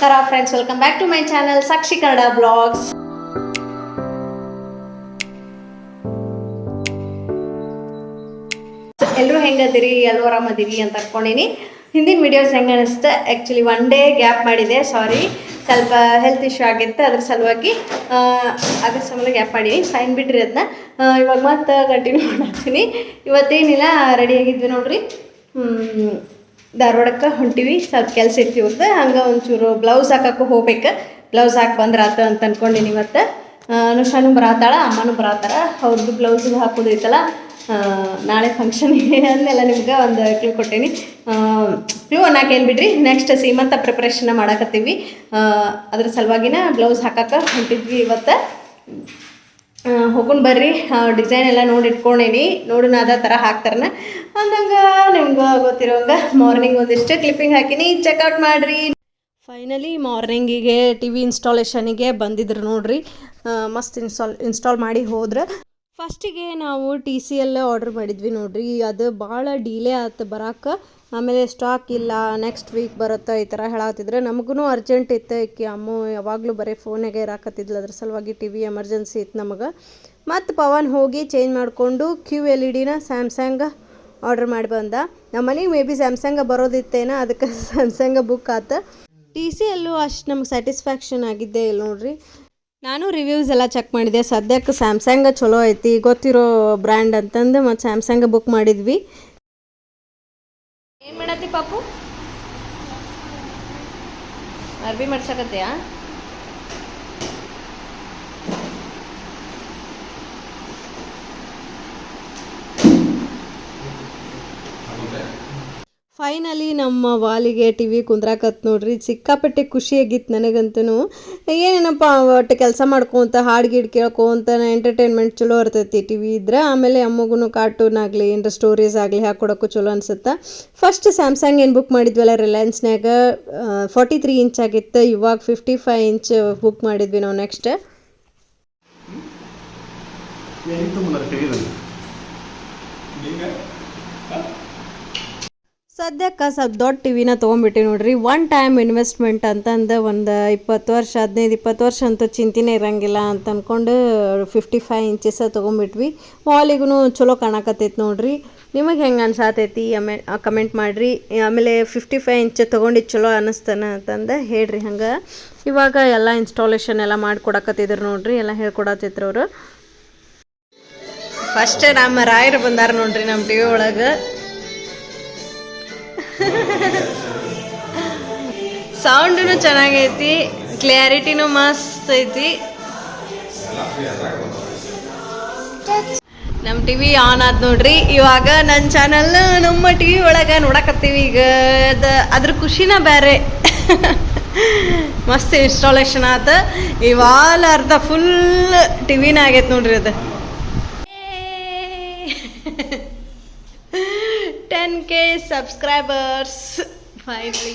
ನಮಸ್ಕಾರ friends welcome back to my channel Sakshi Kannada blogs ಎಲ್ಲರೂ ಹೆಂಗದಿರಿ ಎಲ್ಲರೂ ಆರಾಮದಿರಿ ಅಂತ ಅನ್ಕೊಂಡಿನಿ. ಹಿಂದಿನ ವಿಡಿಯೋಸ್ ಹೆಂಗೆ ಅನಿಸ್ತು ಆ್ಯಕ್ಚುಲಿ ಒನ್ ಡೇ ಗ್ಯಾಪ್ ಮಾಡಿದೆ. ಸಾರಿ ಸ್ವಲ್ಪ ಹೆಲ್ತ್ ಇಶ್ಯೂ ಆಗಿತ್ತು. ಅದ್ರ ಸಲುವಾಗಿ ಅದ್ರ ಸಲುವಾಗಿ ಗ್ಯಾಪ್ ಮಾಡೀನಿ. ಫೈನ್ ಬಿಟ್ರಿ ಅದನ್ನ ಇವಾಗ ಮತ್ತೆ ಕಂಟಿನ್ಯೂ ಮಾಡ್ತೀನಿ ಇವತ್ತೇನಿಲ್ಲ ರೆಡಿ ಆಗಿದ್ವಿ ನೋಡ್ರಿ. ಧಾರವಾಡಕ್ಕೆ ಹೊಂಟಿವಿ. ಸ್ವಲ್ಪ ಕೆಲಸ ಇತ್ತು ಇವ್ರದ್ದು ಹಂಗೆ ಒಂಚೂರು ಬ್ಲೌಸ್ ಹಾಕಕ್ಕೆ ಹೋಗ್ಬೇಕು. ಬ್ಲೌಸ್ ಹಾಕಿ ಬಂದ್ರಾತ ಅಂತ ಅಂದ್ಕೊಂಡಿನಿ ಇವತ್ತು. ಅನುಷಾನು ಬರಾತಾಳ ಅಮ್ಮನೂ ಬರಾತಾರ ಅವ್ರದ್ದು ಬ್ಲೌಸ್ ಹಾಕೋದೈತಲ್ಲ ನಾಳೆ ಫಂಕ್ಷನ್ ಅಂದೆಲ್ಲ ನಿಮ್ಗೆ ಒಂದು ಕ್ಲೂ ಕೊಟ್ಟೀನಿ. ಕ್ಲೂ ಅನ್ನಕ್ಕೆ ಬಿಡ್ರಿ? ನೆಕ್ಸ್ಟ್ ಸೀಮಂತ ಪ್ರಿಪ್ರೇಷನ್ನ ಮಾಡಕತ್ತೀವಿ. ಅದ್ರ ಸಲುವಾಗಿನ ಬ್ಲೌಸ್ ಹಾಕಕ್ಕೆ ಹೊಂಟಿದ್ವಿ ಇವತ್ತು. ಹೋಗುನ್ ಬರ್ರಿ. ಡಿಸೈನ್ ಎಲ್ಲ ನೋಡಿ ಇಟ್ಕೊಂಡೇನಿ. ನೋಡೋಣ ಅದ ಥರ ಹಾಕ್ತಾರನ. ಅಂದಂಗೆ ನಿಮ್ಗೆ ಗೊತ್ತಿರೋಂಗೆ ಮಾರ್ನಿಂಗ್ ಒಂದಿಷ್ಟು ಕ್ಲಿಪ್ಪಿಂಗ್ ಹಾಕಿನಿ. ಚೆಕ್ಔಟ್ ಮಾಡಿರಿ. ಫೈನಲಿ ಮಾರ್ನಿಂಗಿಗೆ ಟಿ ವಿ ಇನ್ಸ್ಟಾಲೇಷನಿಗೆ ಬಂದಿದ್ರು ನೋಡ್ರಿ. ಮಸ್ತ್ ಇನ್ಸ್ಟಾಲ್ ಇನ್ಸ್ಟಾಲ್ ಮಾಡಿ ಹೋದ್ರೆ. ಫಸ್ಟಿಗೆ ನಾವು ಟಿ ಸಿ ಎಲ್ಲ ಆರ್ಡ್ರ್ ಮಾಡಿದ್ವಿ ನೋಡ್ರಿ. ಅದು ಭಾಳ ಡಿಲೇ ಆಯ್ತು ಬರಾಕ. ಆಮೇಲೆ ಸ್ಟಾಕ್ ಇಲ್ಲ ನೆಕ್ಸ್ಟ್ ವೀಕ್ ಬರುತ್ತೆ ಈ ಥರ ಹೇಳತ್ತಿದ್ರೆ ನಮಗೂ ಅರ್ಜೆಂಟ್ ಇತ್ತು ಈಕಿ ಅಮ್ಮ ಯಾವಾಗಲೂ ಬರೀ ಫೋನಾಗೆ ಇರಾಕತ್ತಿದ್ಲು, ಅದ್ರ ಸಲುವಾಗಿ ಟಿ ವಿ ಎಮರ್ಜೆನ್ಸಿ ಇತ್ತು ನಮಗೆ. ಮತ್ತು ಪವನ್ ಹೋಗಿ ಚೇಂಜ್ ಮಾಡಿಕೊಂಡು ಕ್ಯೂ ಎಲ್ ಇ ಡಿನ ಸ್ಯಾಮ್ಸಂಗ್ ಆರ್ಡ್ರ್ ಮಾಡಿ ಬಂದ. ನಮ್ಮ ಮನೆಗೆ ಮೇ ಬಿ ಸ್ಯಾಮ್ಸಂಗ ಬರೋದಿತ್ತೇನ ಅದಕ್ಕೆ ಸ್ಯಾಮ್ಸಂಗ ಬುಕ್ ಆತು. ಟಿ ಸಿ ಎಲ್ಲೂ ಅಷ್ಟು ನಮ್ಗೆ ಸ್ಯಾಟಿಸ್ಫ್ಯಾಕ್ಷನ್ ಆಗಿದ್ದೇ ಇಲ್ಲ ನೋಡ್ರಿ. ನಾನು ರಿವ್ಯೂಸ್ ಎಲ್ಲ ಚೆಕ್ ಮಾಡಿದೆ. ಸದ್ಯಕ್ಕೆ ಸ್ಯಾಮ್ಸಂಗ ಚಲೋ ಐತಿ, ಗೊತ್ತಿರೋ ಬ್ರ್ಯಾಂಡ್ ಅಂತಂದು ಮತ್ತು ಸ್ಯಾಮ್ಸಂಗ ಬುಕ್ ಮಾಡಿದ್ವಿ. ಪಾಪು? ಅರ್ಬಿ ಮಾಡ್ಸಕತ್ತೀಯಾ? ಫೈನಲಿ ನಮ್ಮ ವಾಲಿಗೆ ಟಿ ವಿ ಕುಂದ್ರಾಕತ್ ನೋಡ್ರಿ. ಸಿಕ್ಕಾಪಟ್ಟೆ ಖುಷಿಯಾಗಿತ್ತು ನನಗಂತೂ ಏನೇನಪ್ಪ ಒಟ್ಟು ಕೆಲಸ ಮಾಡ್ಕೊಂತ ಹಾಡು ಗೀಡು ಕೇಳ್ಕೊಂತ ಎಂಟರ್ಟೈನ್ಮೆಂಟ್ ಚಲೋ ಇರ್ತೈತಿ ಟಿ ವಿ ಇದ್ರೆ. ಆಮೇಲೆ ಅಮ್ಮಗೂ ಕಾರ್ಟೂನ್ ಆಗಲಿ ಏನರ ಸ್ಟೋರೀಸ್ ಆಗಲಿ ಹಾಕೊಡೋಕ್ಕೂ ಚಲೋ ಅನ್ಸುತ್ತೆ. ಫಸ್ಟ್ ಸ್ಯಾಮ್ಸಂಗ್ ಏನು ಬುಕ್ ಮಾಡಿದ್ವಲ್ಲ ರಿಲಯನ್ಸ್ನಾಗ ಫಾರ್ಟಿ ತ್ರೀ ಇಂಚ್ ಆಗಿತ್ತು. ಇವಾಗ ಫಿಫ್ಟಿ ಫೈವ್ ಇಂಚ್ ಬುಕ್ ಮಾಡಿದ್ವಿ ನಾವು ನೆಕ್ಸ್ಟ್ ಸದ್ಯಕ್ಕೆ ಸ್ವಲ್ಪ ದೊಡ್ಡ ಟಿವಿನ ವಿನ ತೊಗೊಂಬಿಟ್ಟು ನೋಡ್ರಿ. ಒನ್ ಟೈಮ್ ಇನ್ವೆಸ್ಟ್ಮೆಂಟ್ ಅಂತಂದು ಒಂದು ಇಪ್ಪತ್ತು ವರ್ಷ, ಹದಿನೈದು, ಇಪ್ಪತ್ತು ವರ್ಷ ಅಂತೂ ಚಿಂತೆನೇ ಇರಂಗಿಲ್ಲ ಅಂತ ಅಂದ್ಕೊಂಡು ಫಿಫ್ಟಿ ಫೈವ್ ಇಂಚಸ್ ತೊಗೊಂಬಿಟ್ವಿ ವಾಲಿಗೂ ಚಲೋ ಕಾಣಕತ್ತೈತಿ ನೋಡ್ರಿ. ನಿಮಗೆ ಹೆಂಗೆ ಅನ್ಸಾತೈತಿ? ಆಮೇ ಕಮೆಂಟ್ ಮಾಡಿರಿ. ಆಮೇಲೆ ಫಿಫ್ಟಿ ಫೈವ್ ಇಂಚ್ ತೊಗೊಂಡು ಚಲೋ ಅನ್ನಿಸ್ತಾನ ಅಂತಂದು ಹೇಳ್ರಿ ಹಂಗೆ. ಇವಾಗ ಎಲ್ಲ ಇನ್ಸ್ಟಾಲೇಷನ್ ಎಲ್ಲ ಮಾಡಿಕೊಡಕತ್ತಿದ್ರು ನೋಡ್ರಿ, ಎಲ್ಲ ಹೇಳ್ಕೊಡತ್ತಿದ್ರು ಅವರು. ಫಸ್ಟ್ ನಮ್ಮ ರಾಯರು ಬಂದಾರ ನೋಡ್ರಿ ನಮ್ಮ ಟಿ ವಿ ಒಳಗೆ. ಸೌಂಡೂ ಚೆನ್ನಾಗೈತಿ ಕ್ಲಾರಿಟಿನೂ ಮಸ್ತ್ ಐತಿ. ನಮ್ಮ ಟಿ ವಿ ಆನ್ ಆದ್ ನೋಡ್ರಿ, ಇವಾಗ ನನ್ನ ಚಾನಲ್ ನಮ್ಮ ಟಿ ವಿ ಒಳಗೆ ನೋಡಕತ್ತೀವಿ ಈಗ. ಅದ, ಅದ್ರ ಖುಷಿನ ಬೇರೆ ಮಸ್ತ್ ಇನ್ಸ್ಟಾಲೇಷನ್ ಆತ. ಇವಾಲ ಅರ್ಧ ಫುಲ್ ಟಿ ವಿನ ಆಗೈತೆ ನೋಡ್ರಿ ಅದು. ಟೆನ್ ಕೆ ಸಬ್ಸ್ಕ್ರೈಬರ್ಸ್ ಫೈನಲಿ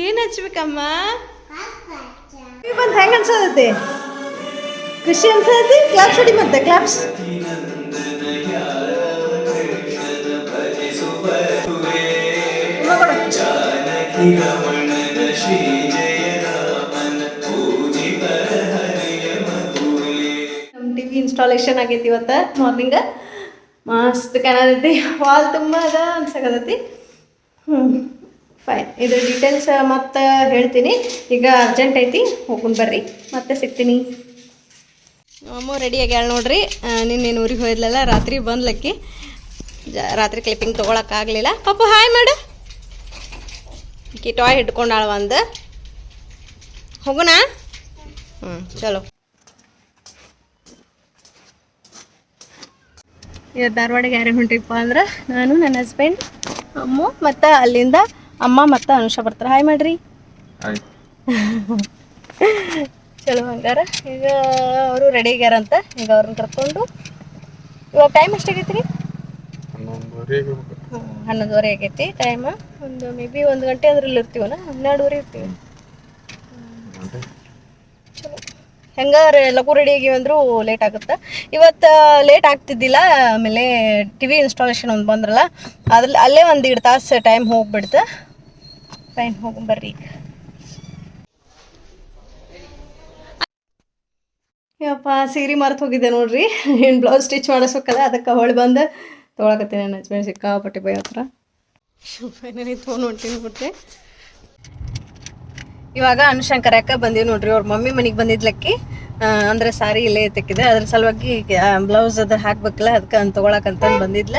ಏನು ಹಚ್ಬೇಕಮ್ಮ? ಬಂತ ಹೆಂಗೆ ಅನ್ಸತೈತಿ? ಖುಷಿ ಅನ್ಸತೈತಿ? ಕ್ಲಾಪ್ಸ್ ಹೊಡಿ ಮತ್ತೆ ಕ್ಲಾಪ್ಸ್ ನಮ್ಮ ಇನ್ಸ್ಟಾಲೇಷನ್ ಆಗೈತಿ ಇವತ್ತು ಮಾರ್ನಿಂಗ ಮಸ್ತ್ ಕಾಣತೈತಿ ವಾಲ್ ತುಂಬ ಅದ ಅನ್ಸಕತೈತಿ. ಫೈನ್ ಇದು ಡೀಟೇಲ್ಸ್ ಮತ್ತೆ ಹೇಳ್ತೀನಿ. ಈಗ ಅರ್ಜೆಂಟ್ ಐತಿ ಹೋಗ್ಕೊಂಡು ಬರ್ರಿ. ಮತ್ತೆ ಸಿಗ್ತೀನಿ. ಅಮ್ಮ ರೆಡಿ ಆಗ್ಯಾಳ ನೋಡ್ರಿ. ನಿನ್ನೇನು ಊರಿಗೆ ಹೋಯ್ಲಲ್ಲ ರಾತ್ರಿ ಬಂದ್ಲಕ್ಕಿ. ರಾತ್ರಿ ಕ್ಲಿಪ್ಪಿಂಗ್ ತೊಗೊಳಕ್ಕಾಗಲಿಲ್ಲ ಪಾಪ ಹಾಯ್ ಮಾಡು. ಕಿಟಾಯ್ ಹಿಡ್ಕೊಂಡಾಳ ಒಂದು. ಹೋಗೋಣ ಹ್ಞೂ ಚಲೋ. ಇವತ್ತು ಧಾರವಾಡಿಗೆ ಯಾರೇ ಹೊಂಟಿಪ್ಪ ಅಂದ್ರೆ ನಾನು ನನ್ನ ಹಸ್ಬೆಂಡ್ ಅಮ್ಮ ಮತ್ತು ಅಲ್ಲಿಂದ ಅಮ್ಮ ಮತ್ತು ಅನುಷ ಬರ್ತಾರೆ. ಹಾಯ್ ಮಾಡ್ರಿ. ಚಲೋ ಹಂಗಾರ. ಈಗ ಅವರು ರೆಡಿ ಆಗ್ಯಾರಂತ. ಈಗ ಅವ್ರನ್ನ ಕರ್ಕೊಂಡು ಇವಾಗ ಟೈಮ್ ಎಷ್ಟಾಗೈತಿ ರೀ ಹನ್ನೊಂದುವರೆ ಆಗೈತಿ ಟೈಮ್ ಒಂದು ಮೇ ಬಿ ಒಂದು ಗಂಟೆ ಅಂದ್ರೆ ಇಲ್ಲಿ ಇರ್ತೀವನ ಹನ್ನೆರಡುವರೆ ಇರ್ತೀವಿ. ಹೆಂಗಾರ ಲಘು ರೆಡಿ ಅಂದ್ರು ಅಂದರೂ ಲೇಟ್ ಆಗುತ್ತೆ. ಇವತ್ತು ಲೇಟ್ ಆಗ್ತಿದ್ದಿಲ್ಲ ಆಮೇಲೆ ಟಿ ವಿ ಇನ್ಸ್ಟಾಲೇಷನ್ ಒಂದು ಬಂದ್ರಲ್ಲ ಅದ್ರಲ್ಲಿ ಅಲ್ಲೇ ಒಂದು ಎರಡು ತಾಸು ಟೈಮ್ ಹೋಗ್ಬಿಡ್ತು. ಫೈನ್ ಹೋಗಿ ಬರ್ರಿ ಯಪ್ಪಾ ಸೀರೆ ಮರ್ತು ಹೋಗಿದ್ದೆ ನೋಡ್ರಿ. ಏನು ಬ್ಲೌಸ್ ಸ್ಟಿಚ್ ಮಾಡಿಸ್ಬೇಕಲ್ಲ ಅದಕ್ಕೆ ಹೊಳೆ ಬಂದು. ತೊಗೊಳಕತ್ತೀನಿ ನನ್ನ ಹಸ್ಬೆಂಡ್ ಸಿಕ್ಕಾಪಟ್ಟೆ ಬೈ ಹತ್ರ. ಫೈನಲಿ ತೊಗೊಂಡು ಹೊಂಟೀನಿ ಬಿಟ್ರೆ ಇವಾಗ ಅನುಶಂಕರ ಅಕ್ಕ ಬಂದಿವಿ ನೋಡ್ರಿ ಅವ್ರ ಮಮ್ಮಿ ಮನೆಗೆ ಬಂದಿದ್ಲಕ್ಕಿ. ಅಂದ್ರೆ ಸಾರಿ ಇಲ್ಲೇ ತೆಕ್ಕಿದೆ ಅದ್ರ ಸಲುವಾಗಿ ಬ್ಲೌಸ್ ಅದ ಹಾಕ್ಬೇಕಲ್ಲ ಅದಕ್ಕೆ ಅಂತ ತೊಗೊಳಕಂತ ಬಂದಿದ್ಲ.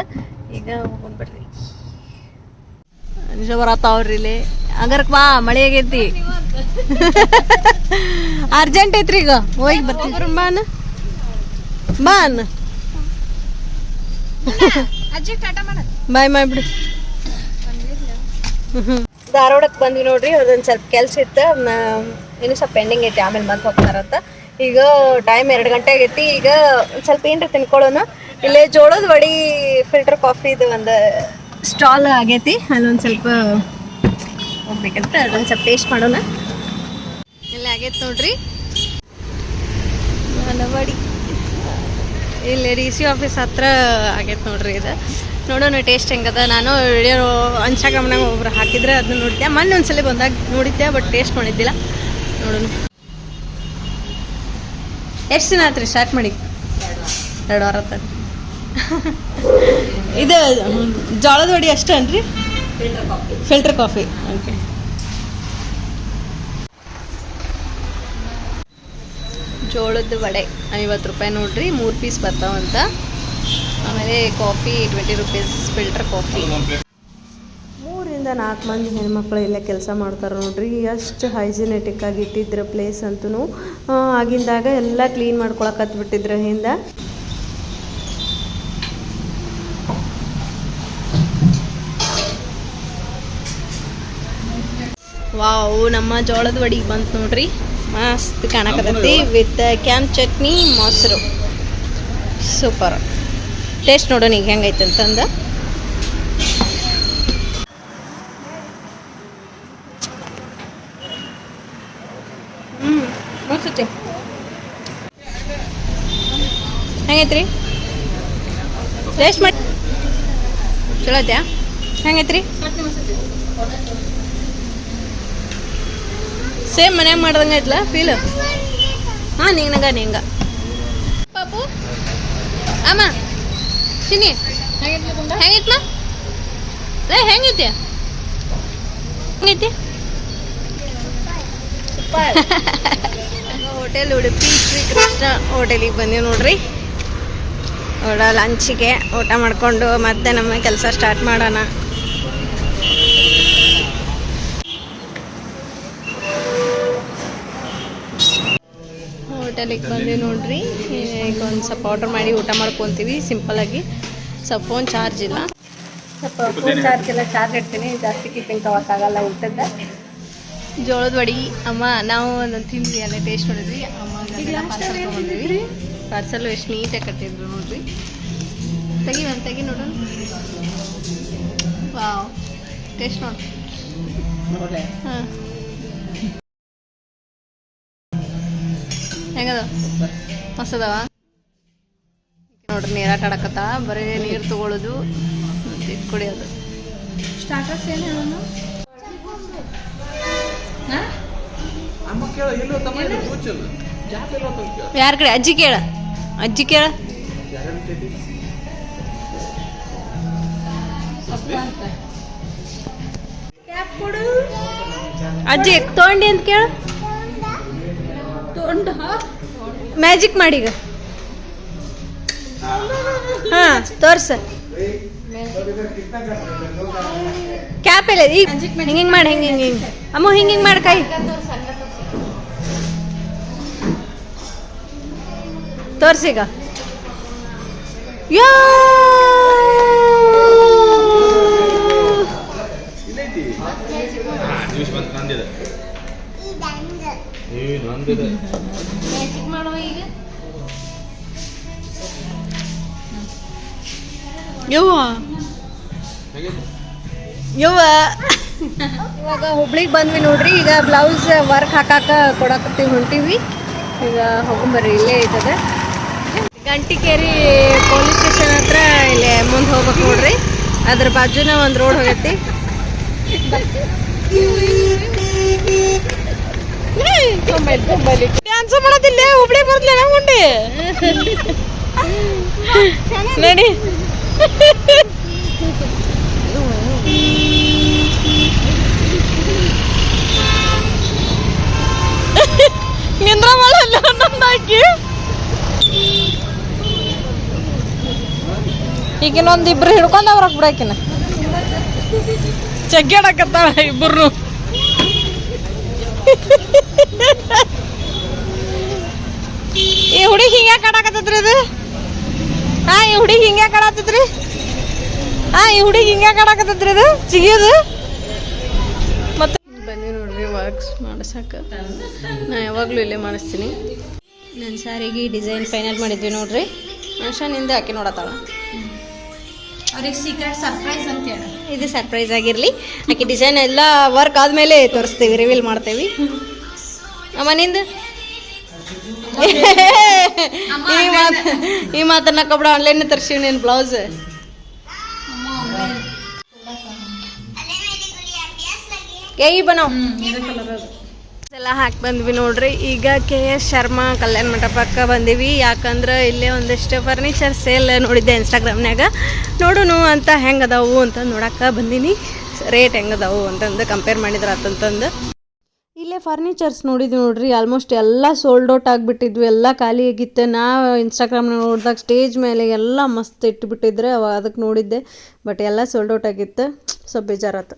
ಈಗ ಹೋಗ್ಬಿಡ್ರಿ ನಿಜ ಬರತ್ತಾವ್ರಿ ಇಲ್ಲಿ. ಹಂಗಾರಕ್ ಬಾ ಮಳೆ ಆಗೈತಿ. ಅರ್ಜೆಂಟ್ ಐತ್ರಿ ಈಗ. ಹೋಗಿ ಬರ್ತೀವಿ ಬಾನ್ ಬಾನ್ ಬಾಯ್ ಮಾಡ್ಬಿಡು ಧಾರವಾಡಕ್ಕೆ ಬಂದ್ವಿ ನೋಡ್ರಿ, ಅದೊಂದು ಸ್ವಲ್ಪ ಕೆಲಸ ಇತ್ತು ಇನ್ನು ಸ್ವಲ್ಪ ಪೆಂಡಿಂಗ್ ಐತಿ, ಆಮೇಲೆ ಬಂದು ಹೋಗ್ತಾರಂತ ಈಗ ಟೈಮ್ ಎರಡು ಗಂಟೆ ಆಗೈತಿ, ಈಗ ಸ್ವಲ್ಪ ಏನ್ರಿ ತಿನ್ಕೊಳ್ಳೋಣ. ಇಲ್ಲೇ ಜೋಳದ ವಡಿ ಫಿಲ್ಟರ್ ಕಾಫಿದು ಒಂದು ಸ್ಟಾಲ್ ಆಗೈತಿ, ಅಲ್ಲೊಂದು ಸ್ವಲ್ಪ ಹೋಗ್ಬೇಕಂತ, ಅದೊಂದು ಸ್ವಲ್ಪ ಟೇಸ್ಟ್ ಮಾಡೋಣ. ಇಲ್ಲ ಆಗೈತೆ ನೋಡ್ರಿ. ವಡಿ ಇಲ್ಲಿ ಡಿ ಸಿ ಆಫೀಸ್ ಹತ್ರ ಆಗೈತೆ ನೋಡ್ರಿ ಇದು. ನೋಡೋಣ ಟೇಸ್ಟ್ ಹೆಂಗದ? ನಾನು ವಿಡಿಯೋ ಇನ್ಸ್ಟಾಗ್ರಾಮ್ನಾಗ ಒಬ್ರು ಹಾಕಿದ್ರೆ ಅದನ್ನ ನೋಡಿದ್ದೆ ಮೊನ್ನೆ ಒಂದ್ಸಲ ಬಂದಾಗ ನೋಡಿದ್ದೆ ಬಟ್ ಟೇಸ್ಟ್ ಮಾಡಿದ್ದಿಲ್ಲ ನೋಡೋಣ. ಎಷ್ಟು ದಿನ ಆತ್ರಿ ಸ್ಟಾರ್ಟ್ ಮಾಡಿ? ಎರಡು ವಾರ ತಾನೆ ಇದು ಜೋಳದ ವಡಿ ಅಷ್ಟೇನ್ರಿ ಫಿಲ್ಟರ್ ಕಾಫಿ ಓಕೆ ಜೋಳದ ವಡೆ ಐವತ್ತು ರೂಪಾಯಿ ನೋಡ್ರಿ ಮೂರು ಪೀಸ್ ಬರ್ತಾವಂತ. ಆಮೇಲೆ coffee twenty rupees filter coffee. ಮೂರಿಂದ ನಾಲ್ಕು ಮಂದಿ ಹೆಣ್ಮಕ್ಳು ಇಲ್ಲೇ ಕೆಲಸ ಮಾಡ್ತಾರೆ ನೋಡ್ರಿ. ಎಷ್ಟು ಹೈಜಿನೆಟಿಕ್ ಆಗಿ ಇಟ್ಟಿದ್ರು ಪ್ಲೇಸ್ ಅಂತೂ ಆಗಿಂದಾಗ ಎಲ್ಲ ಕ್ಲೀನ್ ಮಾಡ್ಕೊಳಕತ್ ಬಿಟ್ಟಿದ್ರು ಹಿಂದ ವಾವ್ ನಮ್ಮ ಜೋಳದ ವಡಿ ಬಂತು ನೋಡ್ರಿ. ಮಸ್ತ್ ಕಾಣಕತ್ತೈತಿ. ವಿತ್ ಕ್ಯಾನ್ ಚಟ್ನಿ ಮೊಸರು. ಸೂಪರ್. ಟೇಸ್ಟ್ ನೋಡೋಣ ಈಗ ಹೆಂಗೈತೆ ಅಂತಂದು ಹ್ಞೂ ಹೆಂಗೈತ್ರಿ? ಟೇಸ್ಟ್ ಮಾಡಿ. ಚಲೋ ಐತ್ಯಾ? ಹೆಂಗೈತ್ರಿ? ಸೇಮ್ ಮನ್ಯಾಗ ಮಾಡ್ದಂಗೆ ಐತ್ಲ ಫೀಲ್ ಹಾಂ ನಿಂಗ ನಿಂಗ. ಪಾಪು? ಅಮ್ಮ. ಚಿನ್ನಿ ಹೆಂಗೈತ್ಲ ಹೆಂಗೈತಿ ಹೆಂಗೈತಿ ಹೋಟೆಲ್ ಉಡುಪಿ ಶ್ರೀ ಕೃಷ್ಣ ಹೋಟೆಲಿಗೆ ಬಂದೀವಿ ನೋಡ್ರಿ. ನೋಡ ಲಂಚಿಗೆ ಊಟ ಮಾಡಿಕೊಂಡು ಮತ್ತೆ ನಮ್ಮ ಕೆಲಸ ಸ್ಟಾರ್ಟ್ ಮಾಡೋಣ. ಹೋಟೆಲಿಗೆ ಬಂದ್ವಿ ನೋಡ್ರಿ. ಈಗ ಒಂದು ಸ್ವಲ್ಪ ಆರ್ಡರ್ ಮಾಡಿ ಊಟ ಮಾಡ್ಕೊತೀವಿ. ಸಿಂಪಲಾಗಿ ಸ್ವಲ್ಪ ಫೋನ್ ಚಾರ್ಜ್ ಇಲ್ಲ. ಸ್ವಲ್ಪ ಫೋನ್ ಚಾರ್ಜ್ ಎಲ್ಲ ಚಾರ್ಜ್ ಇಡ್ತೀನಿ. ಜಾಸ್ತಿ ಕೀಪಿಂಗ್ ತಗೋಕ್ಕಾಗಲ್ಲ ಊಟದ. ಜೋಳದ ವಡಿ. ಅಮ್ಮ ನಾವು ಒಂದೊಂದು ತಿಂದ್ವಿ ಅಲ್ಲೇ ಟೇಸ್ಟ್ ನೋಡಿದ್ವಿ. ಅಮ್ಮ ಪಾರ್ಸಲ್ ತೊಗೊಂಡಿದ್ವಿ ಪಾರ್ಸಲ್ ಎಷ್ಟು ನೀಟಾಗಿ ಕಟ್ಟಿದ್ರು ನೋಡ್ರಿ. ತೆಗಿ ನಾನು ತೆಗಿ ನೋಡು ವಾವ್ ಟೇಸ್ಟ್ ನೋಡ್ರಿ ಹಾಂ. ಮಸ್ತ್ ಅದಾವ ನೋಡ್ರಿ ನೀರಾಟ ಆಡಕತ್ತ ಬರೀ ನೀರು ತಗೊಳ್ಳೋದು ಮತ್ತೆ ಕುಡಿಯೋದು. ಸ್ಟಾರ್ಟರ್ಸ್ ಏನು ಹೇಳೋಣ ಅಮ್ಮ ಕೇಳ ಎಲ್ಲೋ ತಮ್ಮ ಕೂಚಲ್ಲ ಜಾಪ್ ಎಲ್ಲೋ ಅಂತ ಕೇಳ. ಯಾರ ಕಡೆ? ಅಜ್ಜಿ ಕೇಳ. ಅಜ್ಜಿ ಕೇಳ. ಅಜ್ಜಿ ತೊಗೊಂಡಿ ಅಂತ ಕೇಳ. ಮ್ಯಾಜಿಕ್ ಮಾಡೀಗ ಹಾ ತೋರ್ಸ. ಕ್ಯಾಪ್ ಎಲ್ಲ ಈಗ ಹಿಂಗೆ ಹಿಂಗೆ ಮಾಡಿ. ಹಿಂಗೆ ಹಿಂಗೆ ಹಿಂಗೆ ಅಮ್ಮ ಹಿಂಗೆ ಹಿಂಗೆ ಮಾಡಿ ಕೈ. ತೋರ್ಸೀಗ ಯೋ! ಬಂತ ನಂದಿದೆ ಏ ನಂದಿದೆ ಯವ್ವ. ಹೇಗೈತಿ ಯವ್ವ. ಇವಾಗ ಹುಬ್ಳಿಗೆ ಬಂದ್ವಿ ನೋಡ್ರಿ ಈಗ ಬ್ಲೌಸ್ ವರ್ಕ್ ಹಾಕಾಕ ಕೊಡಕತ್ತೀವಿ ಹೊಂಟಿವಿ. ಈಗ ಹೋಗ್ಬರ್ರಿ ಇಲ್ಲೇ ಐತದ ಗಂಟಿಕೇರಿ ಪೊಲೀಸ್ ಸ್ಟೇಷನ್ ಹತ್ರ ಇಲ್ಲೇ ಮುಂದೆ ಹೋಗ್ಬೇಕು ನೋಡ್ರಿ. ಅದ್ರ ಬಾಜುನ ಒಂದು ರೋಡ್ ಹೋಗೈತಿ. ಡ್ಯಾನ್ಸ್ ಮಾಡೋದಿಲ್ಲ ಹುಬ್ಳಿ ಬರ್ದ್ಲ ಉಂಡಿ ನಡಿ. ನಿಂದ್ರ ಮಾಡಲ್ಲ ನಮ್ದಾಕಿ ಈಗಿನ ಇನ್ನೊಂದು ಇಬ್ರು ಹಿಡ್ಕೊಂಡ ಅವ್ರಕ್ ಬಿಡಾಕಿನ. ಜಗ್ಗಾಡಕತ್ತಾಳ ಇಬ್ರು ಈ ಹುಡುಗಿ ಹಿಂಗ್ಯಾ ಕಾಡಾಕತ್ತದ್ರಿ ಇದು ಹಾ ಈ ಹುಡುಗಿ ಹಿಂಗ್ಯಾ ಕಾಡಾತದ್ರಿ ಹಾ ಈ ಹುಡುಗಿ ಹಿಂಗ್ಯಾ ಕಾಡಾಕತ್ತದ್ರಿ ಇದು ಚಿಗಿಯೋದು? ಮತ್ತೆ ಬನ್ನಿ ನೋಡ್ರಿ ವರ್ಕ್ಸ್ ಮಾಡಸಾಕ ನಾ ಯಾವಾಗಲೂ ಇಲ್ಲೇ ಮಾಡಿಸ್ತೀನಿ. ನನ್ನ ಸಾರಿಗೆ ಡಿಸೈನ್ ಫೈನಲ್ ಮಾಡಿದ್ವಿ ನೋಡ್ರಿ. ಮನುಷ್ಯನಿಂದ ಆಕೆ ನೋಡತ್ತಾಳ. ಅವ್ರಿಗೆ ಸೀಕ್ರೆಟ್ ಸರ್ಪ್ರೈಸ್ ಅಂತ ಹೇಳಿ. ಇದು ಸರ್ಪ್ರೈಸ್ ಆಗಿರಲಿ. ಆಕೆ ಡಿಸೈನ್ ಎಲ್ಲ ವರ್ಕ್ ಆದಮೇಲೆ ತೋರಿಸ್ತೀವಿ ರಿವೀಲ್ ಮಾಡ್ತೇವೆ. ಅಮ್ಮ ನಿಂದು? ಈ ಮಾತು ಈ ಮಾತನ್ನ ಕಬಡ ಆನ್ಲೈನ್ ತರ್ಸಿವ್ ನೀನು ಬ್ಲೌಸ್ ಏಯ್ ಎಲ್ಲ ಹಾಕಿ ಬಂದ್ವಿ ನೋಡ್ರಿ. ಈಗ ಕೆ ಎಸ್ ಶರ್ಮಾ ಕಲ್ಯಾಣ ಮಂಟಪಕ್ಕೆ ಬಂದೀವಿ. ಯಾಕಂದ್ರೆ ಇಲ್ಲೇ ಒಂದಿಷ್ಟು ಫರ್ನಿಚರ್ ಸೇಲ್ ನೋಡಿದ್ದೆ ಇನ್ಸ್ಟಾಗ್ರಾಮ್ನಾಗ ನೋಡುನು ಅಂತ ಹೆಂಗೆ ಅದಾವು ಅಂತ ನೋಡಕ್ಕೆ ಬಂದೀನಿ. ರೇಟ್ ಹೆಂಗೆ ಅದಾವು ಅಂತಂದು ಕಂಪೇರ್ ಮಾಡಿದ್ರೆ ಅಂತಂತಂದು ಇಲ್ಲೇ ಫರ್ನಿಚರ್ಸ್ ನೋಡಿದ್ವಿ ನೋಡ್ರಿ ಆಲ್ಮೋಸ್ಟ್ ಎಲ್ಲ ಸೋಲ್ಡ್ ಔಟ್ ಆಗಿಬಿಟ್ಟಿದ್ವು, ಎಲ್ಲ ಖಾಲಿ ಆಗಿತ್ತು. ನಾ ಇನ್ಸ್ಟಾಗ್ರಾಮ್ ನೋಡಿದಾಗ ಸ್ಟೇಜ್ ಮೇಲೆ ಎಲ್ಲ ಮಸ್ತ್ ಇಟ್ಬಿಟ್ಟಿದ್ರೆ ಅದಕ್ಕೆ ನೋಡಿದ್ದೆ ಬಟ್ ಎಲ್ಲ ಸೋಲ್ಡ್ ಔಟ್ ಆಗಿತ್ತು. ಸ್ವಲ್ಪ ಬೇಜಾರಾತು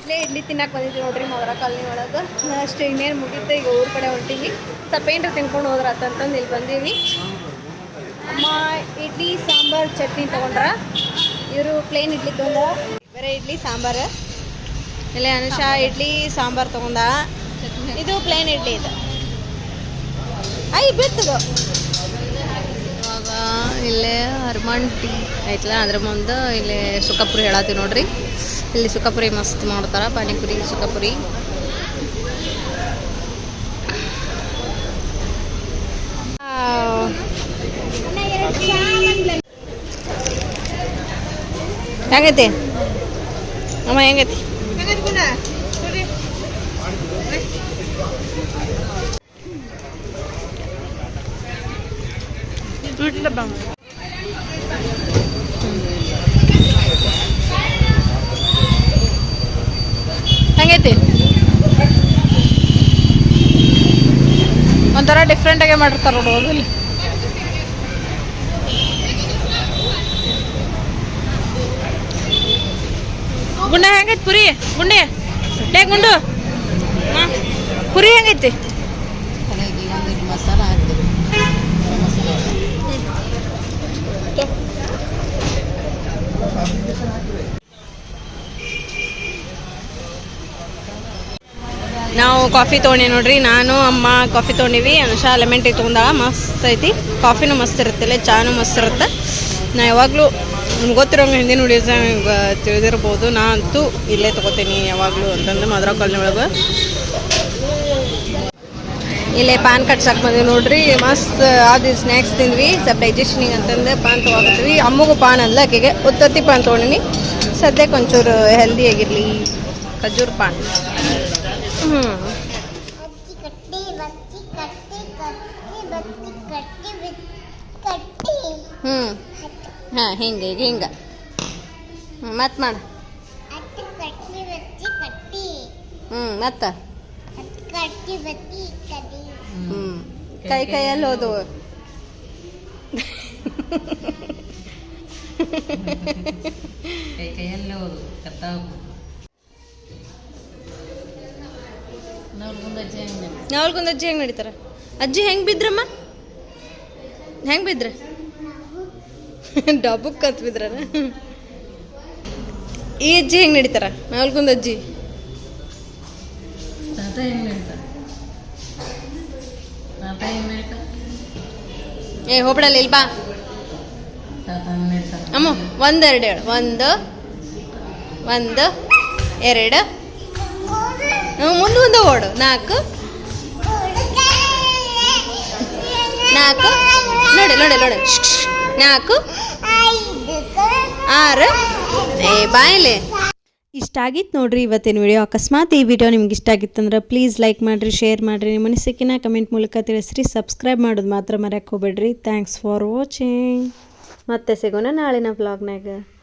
ಇಲ್ಲೇ ಇಡ್ಲಿ ತಿನ್ನಕ್ಕೆ ಬಂದಿದ್ವಿ ನೋಡ್ರಿ ಮೊದಲ ಕಾಲನಿ ಒಳಗೆ. ಅಷ್ಟು ಇನ್ನೇನು ಮುಗಿತು ಈಗ ಊರ ಕಡೆ ಹೊಂಟೀವಿ. ಸ್ವಲ್ಪ ಏನ್ರ ತಿನ್ಕೊಂಡು ಹೋದ್ರ ಅಂತಂದು ಇಲ್ಲಿ ಬಂದೀವಿ. ಅಮ್ಮ, ಇಡ್ಲಿ, ಸಾಂಬಾರು, ಚಟ್ನಿ ತೊಗೊಂಡ್ರ? ಇವರು ಪ್ಲೇನ್ ಇಡ್ಲಿ ತೊಗೊಂಡ ಬೇರೆ ಇಡ್ಲಿ, ಸಾಂಬಾರು. ಇಲ್ಲೇ ಅನುಷಾ ಇಡ್ಲಿ, ಸಾಂಬಾರು ತೊಗೊಂಡ. ಇದು ಪ್ಲೇನ್ ಇಡ್ಲಿ ಇದು. ಐ ಬಿತ್ತದು ಇವಾಗ ಇಲ್ಲೇ ಹರ್ಮನ್ ಟೀ ಐತಲ್ಲ ಅದ್ರ ಮುಂದೆ ಇಲ್ಲಿ ಸುಖಪುರಿ ಹೇಳತ್ತೀವಿ ನೋಡ್ರಿ. ಇಲ್ಲಿ ಸುಖಪುರಿ ಮಸ್ತ್ ಮಾಡ್ತಾರ ಪಾನಿಪುರಿ ಸುಖಪುರಿ ಹೆಂಗೈತಿ? ಅಮ್ಮ ಹೆಂಗೈತಿ? ಹೆಂಗೈತಿ? ಒಂಥರ ಡಿಫ್ರೆಂಟ್ ಆಗಿ ಮಾಡಿರ್ತಾರ ನೋಡು ಅದಲ್ಲಿ ಗುಂಡ ಹೆಂಗೈತಿ ಪುರಿ? ಗುಂಡೆ? ಡೇ ಗುಂಡು. ಪುರಿ ಹೆಂಗೈತಿ? ನಾವು ಕಾಫಿ ತೊಗೊಂಡಿ ನೋಡ್ರಿ, ನಾನು, ಅಮ್ಮ ಕಾಫಿ ತೊಗೊಂಡಿವಿ ಅನುಷಾ ಲೆಮನ್ ಟೀ ತೊಗೊಂಡಾಳ, ಮಸ್ತ್ ಐತಿ. ಕಾಫಿನೂ ಮಸ್ತ್ ಇರುತ್ತೆ ಇಲ್ಲೇ, ಚಾನು ಮಸ್ತ್ ಇರುತ್ತೆ. ನಾ ಯಾವಾಗಲೂ, ನಿಮ್ಗೆ ಗೊತ್ತಿರೋಂಗೆ ಹಿಂದಿನ ವಿಡಿಯೋಸ್ ತಿಳಿದಿರ್ಬೋದು. ನಾ ಅಂತೂ ಇಲ್ಲೇ ತೊಗೋತೀನಿ ಯಾವಾಗಲೂ ಅಂತಂದು ಮದ್ರ ಕಾಲೋನಿ ಒಳಗೆ. ಇಲ್ಲೇ ಪಾನ್ ಕಟ್ಸಕ್ಕೆ ಬಂದ್ವಿ ನೋಡ್ರಿ. ಮಸ್ತ್ ಅದು ಸ್ನ್ಯಾಕ್ಸ್ ತಿಂದ್ವಿ. ಸ್ವಲ್ಪ ಡೈಜೆಷನಿಗೆ ಅಂತಂದು ಪಾನ್ ತೊಗೊಳತ್ತೀವಿ ಅಮ್ಮಗೂ ಪಾನ್ ಅಲ್ಲ, ಆಕೆಗೆ ಉತ್ತತ್ತಿ ಪಾನ್ ತೊಗೊಂಡಿನಿ. ಸದ್ಯಕ್ಕೆ ಒಂಚೂರು ಹೆಲ್ದಿಯಾಗಿರಲಿ ಖಜೂರ್ ಪಾನ್. ಹ್ಞೂ ಕಟ್ಟಿ ಬತ್ತಿ ಕಟ್ಟಿ ಕಟ್ಟಿ ಬತ್ತಿ ಕಟ್ಟಿ ಬಿತ್ ಕಟ್ಟಿ ಹ್ಞೂ ಹಾಂ ಹಿಂಗೆ ಈಗ ಹಿಂಗೆ. ಹ್ಞೂ ಮತ್ತೆ ಮಾಡು. ಹ್ಞೂ ಮತ್ತೆ. ಹ್ಞೂ ಕೈ ಕೈಯಲ್ಲಿ ಓದು. ಕೈ ಕೈಯಲ್ಲಿ ಹೋದು ಕತ್ತಾವು ನಾವಲ್ಗೊಂದು ಅಜ್ಜಿ ಹೆಂಗೆ ನಡೀತಾರ? ಅಜ್ಜಿ ಹೆಂಗೆ ಬಿದ್ರಮ್ಮ? ಹೆಂಗೆ ಬಿದ್ರ? ಡಬ್ಬಕ್ಕೆ ಕತ್ ಬಿದ್ರ ಈ ಅಜ್ಜಿ ಹೆಂಗೆ ನಡೀತಾರ? ನಾವಲ್ಗೊಂದು ಅಜ್ಜಿ? ಏ ಹೋಗ್ಬಿಡಲ್ಲ ಇಲ್ಲಿ ಬಾ. ಅಮ್ಮ ಒಂದೆರಡು ಹೇಳು. ಒಂದು ಒಂದು ಎರಡು ಮುಂದೆ ಮುಂದೆ ಓಡು. ನಾಲ್ಕು. ನಾಲ್ಕು. ನೋಡಿ ನೋಡಿ ನೋಡಿ. ನಾಲ್ಕು. ಆರು. ಏ ಬಾಯಲೆ ಇಷ್ಟ ಆಗಿತ್ತು ನೋಡ್ರಿ ಇವತ್ತಿನ ವಿಡಿಯೋ ಅಕಸ್ಮಾತ್ ಈ ವಿಡಿಯೋ ನಿಮ್ಗೆ ಇಷ್ಟ ಆಗಿತ್ತಂದ್ರೆ ಪ್ಲೀಸ್ ಲೈಕ್ ಮಾಡಿರಿ ಶೇರ್ ಮಾಡಿರಿ. ನಿಮ್ಮ ಅನಿಸಿಕೆನ ಕಮೆಂಟ್ ಮೂಲಕ ತಿಳಿಸ್ರಿ. ಸಬ್ಸ್ಕ್ರೈಬ್ ಮಾಡೋದು ಮಾತ್ರ ಮರೆಯಕ್ಕೆ ಹೋಗ್ಬೇಡ್ರಿ. ಥ್ಯಾಂಕ್ಸ್ ಫಾರ್ ವಾಚಿಂಗ್ ಮತ್ತೆ ಸಿಗೋಣ ನಾಳಿನ ವ್ಲಾಗ್ನಾಗ